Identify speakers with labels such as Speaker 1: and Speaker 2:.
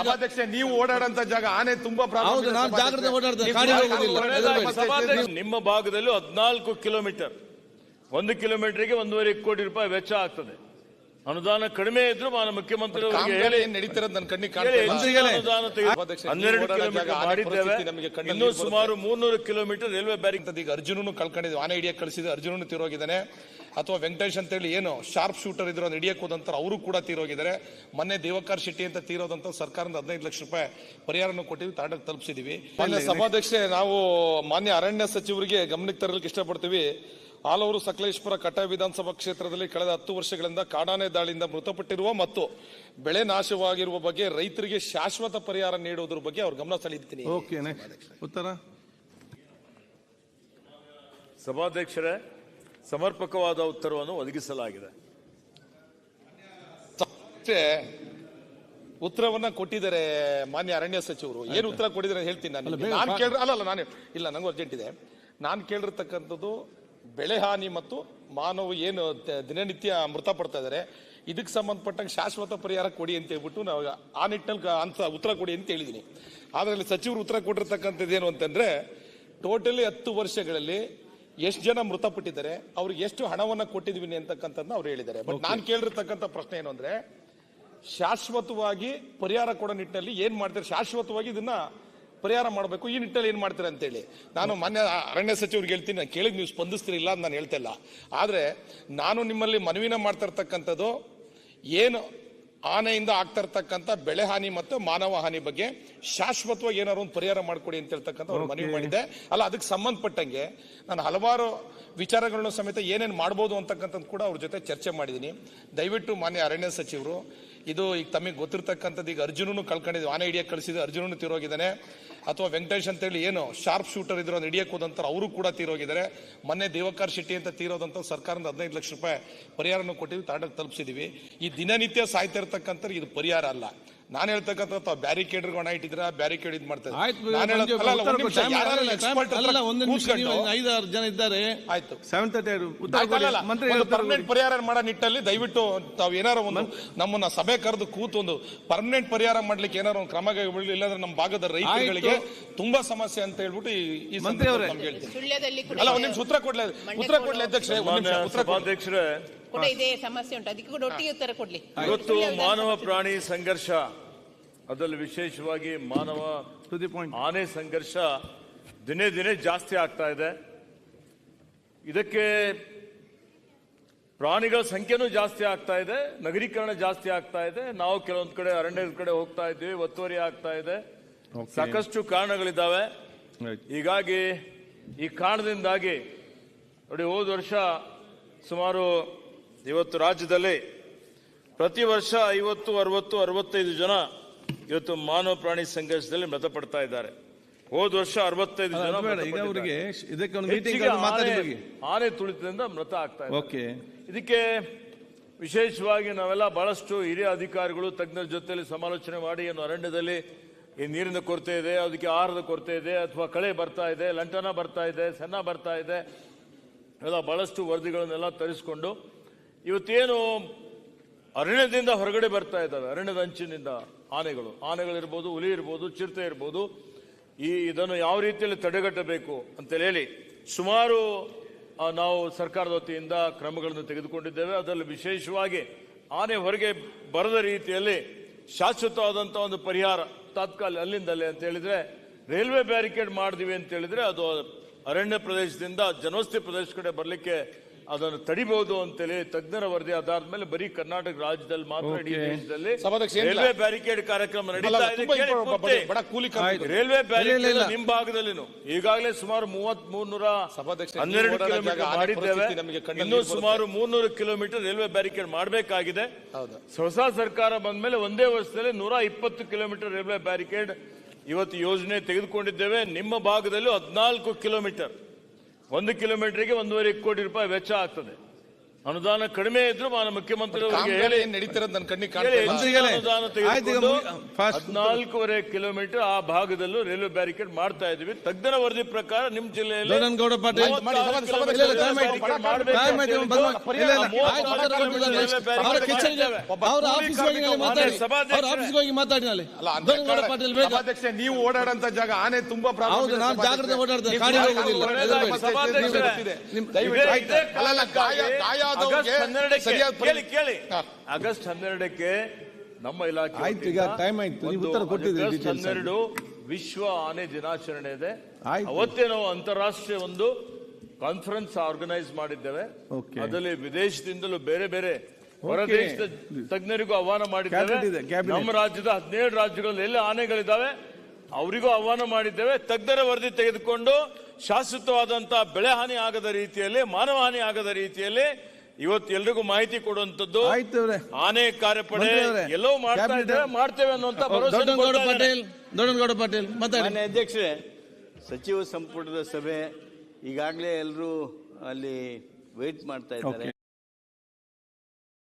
Speaker 1: ಸಭಾಧ್ಯಕ್ಷ ನೀವು ಓಡಾಡಂತ ಜಾಗ ಆನೆ ತುಂಬಾ ಪ್ರಾಬ್ಲಮ್.
Speaker 2: ಜಾಗ್ರತೆ
Speaker 3: ನಿಮ್ಮ ಭಾಗದಲ್ಲಿ ಹದಿನಾಲ್ಕು ಕಿಲೋಮೀಟರ್. ಒಂದು ಕಿಲೋಮೀಟರ್ಗೆ ಒಂದೂವರೆ ಕೋಟಿ ರೂಪಾಯಿ ವೆಚ್ಚ ಆಗ್ತದೆ. ಅನುದಾನ ಕಡಿಮೆ ಇದ್ರು ನಾನು ಮುಖ್ಯಮಂತ್ರಿ ಹನ್ನೆರಡು ಕಿಲೋಮೀಟರ್ ಮಾಡಿದ್ದೇವೆ. ಇನ್ನೂ ಸುಮಾರು ಮೂರ್ನೂರು ಕಿಲೋಮೀಟರ್ ರೈಲ್ವೆ ಬ್ಯಾರಿಂಗ್
Speaker 1: ಅಂತ ಈಗ ಅರ್ಜುನನು ಕಳ್ಕೊಂಡಿದ್ವಿ ಆನೆ ಹಿಡಿಯಕ್ಕೆ ಕಳಿಸಿದ್ರೆ ಅರ್ಜುನನು ತೀರೋಗಿದ್ದಾನೆ. ಅಥವಾ ವೆಂಕಟೇಶ್ ಅಂತೇಳಿ ಏನು ಶಾರ್ಪ್ ಶೂಟರ್ ಇದ್ರು ಅದು ಹಿಡಿಯಕ್ಕೆ ಹೋದಂತಾರೆ ಅವರು ಕೂಡ ತೀರೋಗಿದ್ದಾರೆ. ಮೊನ್ನೆ ದೇವಕಾರ್ ಶೆಟ್ಟಿ ಅಂತ ತೀರೋದಂತ ಸರ್ಕಾರದ ಹದಿನೈದು ಲಕ್ಷ ರೂಪಾಯಿ ಪರಿಹಾರನ ಕೊಟ್ಟಿವಿ ತಾಂಡಕ್ಕೆ ತಲುಪಿಸಿದೀವಿ. ಸಭಾಧ್ಯಕ್ಷೆ ನಾವು ಮಾನ್ಯ ಅರಣ್ಯ ಸಚಿವರಿಗೆ ಗಮನಕ್ಕೆ ತರಲಿಕ್ಕೆ ಇಷ್ಟಪಡ್ತೀವಿ. ಆಲೂರು ಸಕಲೇಶ್ಪುರ ಕಟ್ಟ ವಿಧಾನಸಭಾ ಕ್ಷೇತ್ರದಲ್ಲಿ ಕಳೆದ ಹತ್ತು ವರ್ಷಗಳಿಂದ ಕಾಡಾನೆ ದಾಳಿಯಿಂದ ಮೃತಪಟ್ಟಿರುವ ಮತ್ತು ಬೆಳೆ ನಾಶವಾಗಿರುವ ಬಗ್ಗೆ ರೈತರಿಗೆ ಶಾಶ್ವತ ಪರಿಹಾರ ನೀಡುವುದರ ಬಗ್ಗೆ ಅವ್ರ ಗಮನ ಸೆಳೆಯುತ್ತೀನಿ
Speaker 2: ಓಕೆ ಉತ್ತರ?
Speaker 3: ಸಭಾಧ್ಯಕ್ಷರೇ ಸಮರ್ಪಕವಾದ ಉತ್ತರವನ್ನು ಒದಗಿಸಲಾಗಿದೆ.
Speaker 1: ಉತ್ತರವನ್ನ ಕೊಟ್ಟಿದ್ದಾರೆ ಮಾನ್ಯ ಅರಣ್ಯ ಸಚಿವರು. ಏನು ಉತ್ತರ ಕೊಟ್ಟಿದ್ದಾರೆ ಹೇಳ್ತೀನಿ ನಾನು. ನಾನು ಕೇಳ ಅಲ್ಲ ಅಲ್ಲ ನಾನು ಇಲ್ಲ ನಂಗೆ ಅರ್ಜೆಂಟ್ ಇದೆ. ನಾನು ಕೇಳಿರ್ತಕ್ಕಂಥದ್ದು ಬೆಳೆ ಹಾನಿ ಮತ್ತು ಮಾನವ ಏನು ದಿನನಿತ್ಯ ಮೃತಪಡ್ತಾ ಇದ್ದಾರೆ. ಇದಕ್ಕೆ ಸಂಬಂಧಪಟ್ಟಂಗೆ ಶಾಶ್ವತ ಪರಿಹಾರ ಕೊಡಿ ಅಂತ ಹೇಳ್ಬಿಟ್ಟು ನಾವು ಆ ನಿಟ್ಟಿನಲ್ಲಿ ಅಂತ ಉತ್ತರ ಕೊಡಿ ಅಂತ ಹೇಳಿದ್ದೀನಿ. ಆದ್ರೆ ಅಲ್ಲಿ ಸಚಿವರು ಉತ್ತರ ಕೊಟ್ಟಿರ್ತಕ್ಕಂಥದ್ದು ಏನು ಅಂತಂದ್ರೆ ಟೋಟಲಿ ಹತ್ತು ವರ್ಷಗಳಲ್ಲಿ ಎಷ್ಟು ಜನ ಮೃತಪಟ್ಟಿದ್ದಾರೆ ಅವ್ರಿಗೆ ಎಷ್ಟು ಹಣವನ್ನು ಕೊಟ್ಟಿದ್ವಿ ಅಂತಕ್ಕಂಥದ್ದನ್ನ ಅವ್ರು ಹೇಳಿದ್ದಾರೆ. ಬಟ್ ನಾನು ಕೇಳಿರ್ತಕ್ಕಂಥ ಪ್ರಶ್ನೆ ಏನು ಅಂದ್ರೆ ಶಾಶ್ವತವಾಗಿ ಪರಿಹಾರ ಕೊಡೋ ನಿಟ್ಟಿನಲ್ಲಿ ಏನ್ ಮಾಡ್ತಾರೆ? ಶಾಶ್ವತವಾಗಿ ಇದನ್ನ ಪರಿಹಾರ ಮಾಡಬೇಕು. ಈ ನಿಟ್ಟಿನಲ್ಲಿ ಏನ್ ಮಾಡ್ತಾರೆ ಅಂತೇಳಿ. ನಾನು ಮಾನ್ಯ ಅರಣ್ಯ ಸಚಿವರಿಗೆ ಹೇಳ್ತೀನಿ. ನಾನು ಕೇಳಿದ್ ನೀವು ಸ್ಪಂದಿಸ್ತಿರಿಲ್ಲ ಅಂತ ನಾನು ಹೇಳ್ತಾ ಇಲ್ಲ. ಆದ್ರೆ ನಾನು ನಿಮ್ಮಲ್ಲಿ ಮನವಿನ ಮಾಡ್ತಾ ಇರ್ತಕ್ಕಂಥದ್ದು ಏನು ಆನೆಯಿಂದ ಆಗ್ತಾ ಇರ್ತಕ್ಕಂಥ ಬೆಳೆ ಹಾನಿ ಮತ್ತು ಮಾನವ ಹಾನಿ ಬಗ್ಗೆ ಶಾಶ್ವತವಾಗಿ ಏನಾದ್ರು ಒಂದು ಪರಿಹಾರ ಮಾಡಿಕೊಡಿ ಅಂತ ಹೇಳ್ತಕ್ಕಂಥ ಅವ್ರು ಮನವಿ ಮಾಡಿದೆ ಅಲ್ಲ ಅದಕ್ಕೆ ಸಂಬಂಧಪಟ್ಟಂಗೆ ನಾನು ಹಲವಾರು ವಿಚಾರಗಳನ್ನು ಸಮೇತ ಏನೇನು ಮಾಡ್ಬೋದು ಅಂತಕ್ಕಂಥದ್ದು ಕೂಡ ಅವ್ರ ಜೊತೆ ಚರ್ಚೆ ಮಾಡಿದ್ದೀನಿ. ದಯವಿಟ್ಟು ಮಾನ್ಯ ಅರಣ್ಯ ಸಚಿವರು ಇದು ಈಗ ತಮಗೆ ಗೊತ್ತಿರ್ತಕ್ಕಂಥದ್ದು ಈಗ ಅರ್ಜುನನು ಕಳ್ಕೊಂಡಿದ್ವಿ ಆನೆ ಹಿಡಿಯಕ್ಕೆ ಕಳಿಸಿದ್ರು ಅರ್ಜುನನು ತೀರೋಗಿದ್ದಾನೆ. ಅಥವಾ ವೆಂಕಟೇಶ್ ಅಂತ ಹೇಳಿ ಏನು ಶಾರ್ಪ್ ಶೂಟರ್ ಇದ್ರು ಅದು ಹಿಡಿಯಕ್ಕೆ ಹೋದಂತಾರೆ ಅವರು ಕೂಡ ತೀರೋಗಿದ್ದಾರೆ. ಮೊನ್ನೆ ದೇವಕಾರ್ ಶೆಟ್ಟಿ ಅಂತ ತೀರೋದಂತ ಸರ್ಕಾರದ ಹದಿನೈದು ಲಕ್ಷ ರೂಪಾಯಿ ಪರಿಹಾರನ ಕೊಟ್ಟಿವಿ ತಾಂಡಕ್ಕೆ ತಲುಪಿಸಿದೀವಿ ಈ ದಿನನಿತ್ಯ ಸಾಯ್ತಾ ಇರ್ತಕ್ಕಂಥ ಇದು ಪರಿಹಾರ ಅಲ್ಲ. ನಾನು ಹೇಳ್ತಕ್ಕಂಥ ಬ್ಯಾರಿಕೇಡ್ ಹಣ ಇಟ್ಟಿದ್ರ ಬ್ಯಾರಿಕೇಡ್ ಇದು ಮಾಡ್ತಾರೆ
Speaker 2: ಐದಾರು ಜನ ಇದ್ದಾರೆ.
Speaker 1: ಆಯ್ತು.
Speaker 2: ಸೆವೆನ್ ತರ್ಟಿ
Speaker 1: ಪರ್ಮನೆಂಟ್ ಪರಿಹಾರ ಮಾಡೋ ನಿಟ್ಟಲ್ಲಿ ದಯವಿಟ್ಟು ತಾವು ಏನಾರ ಒಂದು ನಮ್ಮನ್ನ ಸಭೆ ಕರೆದು ಕೂತು ಒಂದು ಪರ್ಮನೆಂಟ್ ಪರಿಹಾರ ಮಾಡ್ಲಿಕ್ಕೆ ಏನಾರ ಒಂದು ಕ್ರಮ ಕೈಗೊಳ್ಳಿ ಇಲ್ಲಾಂದ್ರೆ ನಮ್ಮ ಭಾಗದ ರೈತರುಗಳಿಗೆ ತುಂಬಾ ಸಮಸ್ಯೆ ಅಂತ ಹೇಳ್ಬಿಟ್ಟು ಈ- ಈ
Speaker 2: ಮಂತ್ರಿ ಅವರೇ.
Speaker 1: ಸಂದರ್ಭದಲ್ಲಿ ಅಲ್ಲ ಒಂದ್ ನಿಮಿಷ ಉತ್ತರ ಕೊಡ್ಲೇ ಉತ್ತರ ಕೊಡ್ಲಿ ಅಧ್ಯಕ್ಷರೇ ಒಂದ್ ನಿಮಿಷ ಉತ್ತರ
Speaker 4: ಕೂಡ ಇದೇ ಸಮಸ್ಯೆ ಉಂಟು. ಅದಕ್ಕೆ ಕೂಡ ಒಟ್ಟಿಗೆ ಉತ್ತರ ಕೊಡ್ಲಿ.
Speaker 3: ಇವತ್ತು ಮಾನವ ಪ್ರಾಣಿ ಸಂಘರ್ಷ. ಅದರಲ್ಲಿ ವಿಶೇಷವಾಗಿ ಮಾನವ ಆನೆ ಸಂಘರ್ಷ ದಿನೇ ದಿನೇ ಜಾಸ್ತಿ ಆಗ್ತಾ ಇದೆ. ಇದಕ್ಕೆ ಪ್ರಾಣಿಗಳ ಸಂಖ್ಯೆನೂ ಜಾಸ್ತಿ ಆಗ್ತಾ ಇದೆ. ನಗರೀಕರಣ ಜಾಸ್ತಿ ಆಗ್ತಾ ಇದೆ. ನಾವು ಕೆಲವೊಂದು ಕಡೆ ಅರಣ್ಯದ ಕಡೆ ಹೋಗ್ತಾ ಇದ್ದೀವಿ. ಒತ್ತುವರಿ ಆಗ್ತಾ ಇದೆ. ಸಾಕಷ್ಟು ಕಾರಣಗಳಿದ್ದಾವೆ. ಹೀಗಾಗಿ ಈ ಕಾರಣದಿಂದಾಗಿ ನೋಡಿ ಹೋದ ವರ್ಷ ಸುಮಾರು ಇವತ್ತು ರಾಜ್ಯದಲ್ಲಿ ಪ್ರತಿ ವರ್ಷ ಐವತ್ತು ಅರವತ್ತು ಅರವತ್ತೈದು ಜನ ಇವತ್ತು ಮಾನವ ಪ್ರಾಣಿ ಸಂಘರ್ಷದಲ್ಲಿ ಮೃತಪಡ್ತಾ ಇದ್ದಾರೆ. ಹೋದ ವರ್ಷ ಅರವತ್ತೈದು ಜನ
Speaker 2: ಇದಕ್ಕೆ
Speaker 3: ಆನೆ- ತುಳಿತದಿಂದ ಮೃತ ಆಗ್ತಾ ಇದೆ
Speaker 2: ಓಕೆ.
Speaker 3: ಇದಕ್ಕೆ ವಿಶೇಷವಾಗಿ ನಾವೆಲ್ಲ ಬಹಳಷ್ಟು ಹಿರಿಯ ಅಧಿಕಾರಿಗಳು ತಜ್ಞರ ಜೊತೆಯಲ್ಲಿ ಸಮಾಲೋಚನೆ ಮಾಡಿ ಏನು ಅರಣ್ಯದಲ್ಲಿ ಈ ನೀರಿನ ಕೊರತೆ ಇದೆ ಅದಕ್ಕೆ ಆಹಾರದ ಕೊರತೆ ಇದೆ ಅಥವಾ ಕಳೆ ಬರ್ತಾ ಇದೆ ಲಂಟನ ಬರ್ತಾ ಇದೆ ಸಣ್ಣ ಬರ್ತಾ ಇದೆ ಎಲ್ಲ ಬಹಳಷ್ಟು ವರದಿಗಳನ್ನೆಲ್ಲ ತರಿಸಿಕೊಂಡು ಇವತ್ತೇನು ಅರಣ್ಯದಿಂದ ಹೊರಗಡೆ ಬರ್ತಾ ಇದ್ದಾವೆ, ಅರಣ್ಯದ ಅಂಚಿನಿಂದ ಆನೆಗಳು. ಆನೆಗಳಿರ್ಬೋದು, ಹುಲಿ ಇರ್ಬೋದು, ಚಿರತೆ ಇರ್ಬೋದು. ಈ ಇದನ್ನು ಯಾವ ರೀತಿಯಲ್ಲಿ ತಡೆಗಟ್ಟಬೇಕು ಅಂತೇಳಿ ಹೇಳಿ ಸುಮಾರು ನಾವು ಸರ್ಕಾರದ ವತಿಯಿಂದ ಕ್ರಮಗಳನ್ನು ತೆಗೆದುಕೊಂಡಿದ್ದೇವೆ. ಅದರಲ್ಲಿ ವಿಶೇಷವಾಗಿ ಆನೆ ಹೊರಗೆ ಬರದ ರೀತಿಯಲ್ಲಿ ಶಾಶ್ವತವಾದಂಥ ಒಂದು ಪರಿಹಾರ ತಾತ್ಕಾಲ ಅಲ್ಲಿಂದಲ್ಲೇ ಅಂತ ಹೇಳಿದ್ರೆ, ರೈಲ್ವೆ ಬ್ಯಾರಿಕೇಡ್ ಮಾಡಿದ್ವಿ ಅಂತ ಹೇಳಿದ್ರೆ ಅದು ಅರಣ್ಯ ಪ್ರದೇಶದಿಂದ ಜನವಸ್ತಿ ಪ್ರದೇಶ ಕಡೆ ಬರಲಿಕ್ಕೆ ಅದನ್ನು ತಡಿಬಹುದು ಅಂತೇಳಿ ತಜ್ಞರ ವರದಿ ಅದಾದ್ಮೇಲೆ ಮೇಲೆ ಬರೀ ಕರ್ನಾಟಕ ರಾಜ್ಯದಲ್ಲಿ ಮಾತ್ರ ಇಡೀ. ದೇಶದಲ್ಲಿ ರೈಲ್ವೆ ಬ್ಯಾರಿಕೇಡ್ ಕಾರ್ಯಕ್ರಮ ನಡೀತಾ ಇದೆ. Railway barricade. ನಿಮ್ ಭಾಗದಲ್ಲಿ ಈಗಾಗಲೇ ಸುಮಾರು ಮೂವತ್ ಮೂರ್ನೂರ ಹನ್ನೆರಡು ಕಿಲೋಮೀಟರ್ ಮಾಡಿದ್ದೇವೆ. ಇನ್ನೂ ಸುಮಾರು ಮೂರ್ನೂರು ಕಿಲೋಮೀಟರ್ ರೈಲ್ವೆ ಬ್ಯಾರಿಕೇಡ್ ಮಾಡಬೇಕಾಗಿದೆ.
Speaker 1: ಹೌದು.
Speaker 3: ಹೊಸ ಸರ್ಕಾರ ಬಂದ ಮೇಲೆ ಒಂದೇ ವರ್ಷದಲ್ಲಿ ನೂರ ಇಪ್ಪತ್ತು ಕಿಲೋಮೀಟರ್ ರೈಲ್ವೆ ಬ್ಯಾರಿಕೇಡ್ ಇವತ್ತು ಯೋಜನೆ ತೆಗೆದುಕೊಂಡಿದ್ದೇವೆ. ನಿಮ್ಮ ಭಾಗದಲ್ಲೂ ಹದಿನಾಲ್ಕು ಕಿಲೋಮೀಟರ್. ಒಂದು ಕಿಲೋಮೀಟರ್ಗೆ ಒಂದೂವರೆ ಕೋಟಿ ರೂಪಾಯಿ ವೆಚ್ಚ ಆಗ್ತದೆ. ಅನುದಾನ ಕಡಿಮೆ ಇದ್ರು ಮಾನ್ಯ ಮುಖ್ಯಮಂತ್ರಿ. ಹದಿನಾಲ್ಕೂವರೆ ಕಿಲೋಮೀಟರ್ ಆ ಭಾಗದಲ್ಲೂ ರೈಲ್ವೆ ಬ್ಯಾರಿಕೇಡ್ ಮಾಡ್ತಾ ಇದೀವಿ ತಜ್ಞರ ವರದಿ ಪ್ರಕಾರ ನಿಮ್ ಜಿಲ್ಲೆಯಲ್ಲಿ
Speaker 2: ಮಾತಾಡಿ,
Speaker 1: ನೀವು ಓಡಾಡಂತ ಜಾಗ ಆನೆ ತುಂಬಾ.
Speaker 2: ಜಾಗ್ರತೆ ಓಡಾಡ್ತೇನೆ,
Speaker 3: ಆಗಸ್ಟ್ ಹನ್ನೆರಡಕ್ಕೆ.
Speaker 1: ಸರಿಯಾದ
Speaker 3: ಕೇಳಿ ಕೇಳಿ. ಆಗಸ್ಟ್ ಹನ್ನೆರಡಕ್ಕೆ ನಮ್ಮ ಇಲಾಖೆ
Speaker 2: ಆಯ್ತು, ಈಗ
Speaker 3: ವತಿಯಿಂದ
Speaker 2: ಆಯ್ತು. ನೀವು ಉತ್ತರ ಕೊಟ್ಟಿದ್ದೀರಿ
Speaker 3: ಆಗಸ್ಟ್ ಹನ್ನೆರಡು ವಿಶ್ವ ಆನೆ ದಿನಾಚರಣೆ ಇದೆ. ಅವತ್ತೇ ನಾವು ಅಂತಾರಾಷ್ಟ್ರೀಯ ಒಂದು ಕಾನ್ಫರೆನ್ಸ್ ಆರ್ಗನೈಸ್ ಮಾಡಿದ್ದೇವೆ. ಅದರಲ್ಲಿ ವಿದೇಶದಿಂದಲೂ ಬೇರೆ ಬೇರೆ ಹೊರ ದೇಶದ ತಜ್ಞರಿಗೂ ಆಹ್ವಾನ ಮಾಡಿದ್ದೇವೆ. ನಮ್ಮ ರಾಜ್ಯದ ಹದಿನೇಳು ರಾಜ್ಯಗಳಲ್ಲಿ ಎಲ್ಲ ಆನೆಗಳಿದ್ದಾವೆ ಅವರಿಗೂ ಆಹ್ವಾನ ಮಾಡಿದ್ದೇವೆ. ತಜ್ಞರ ವರದಿ ತೆಗೆದುಕೊಂಡು ಶಾಶ್ವತವಾದಂತಹ ಬೆಳೆ ಹಾನಿ ಆಗದ ರೀತಿಯಲ್ಲಿ ಮಾನವ ಹಾನಿ ಆಗದ ರೀತಿಯಲ್ಲಿ ಇವತ್ತು ಎಲ್ರಿಗೂ ಮಾಹಿತಿ ಕೊಡುವಂತದ್ದು
Speaker 2: ಆಯ್ತು ಅವ್ರೆ.
Speaker 3: ಆನೆ ಕಾರ್ಯಪಡೆ ಎಲ್ಲೋ ಮಾಡ್ತಾ ಇದ್ದಾರೆ ಮಾಡ್ತೇವೆ ಅನ್ನುವಂತ ಭರವಸೆ
Speaker 2: ಪಟೇಲ್ ಪಾಟೀಲ್ ಮಾತಾಡಿ.
Speaker 5: ಅಧ್ಯಕ್ಷರೇ ಸಚಿವ ಸಂಪುಟದ ಸಭೆ ಈಗಾಗಲೇ ಎಲ್ಲರೂ ಅಲ್ಲಿ ವೇಟ್ ಮಾಡ್ತಾ ಇದ್ದಾರೆ.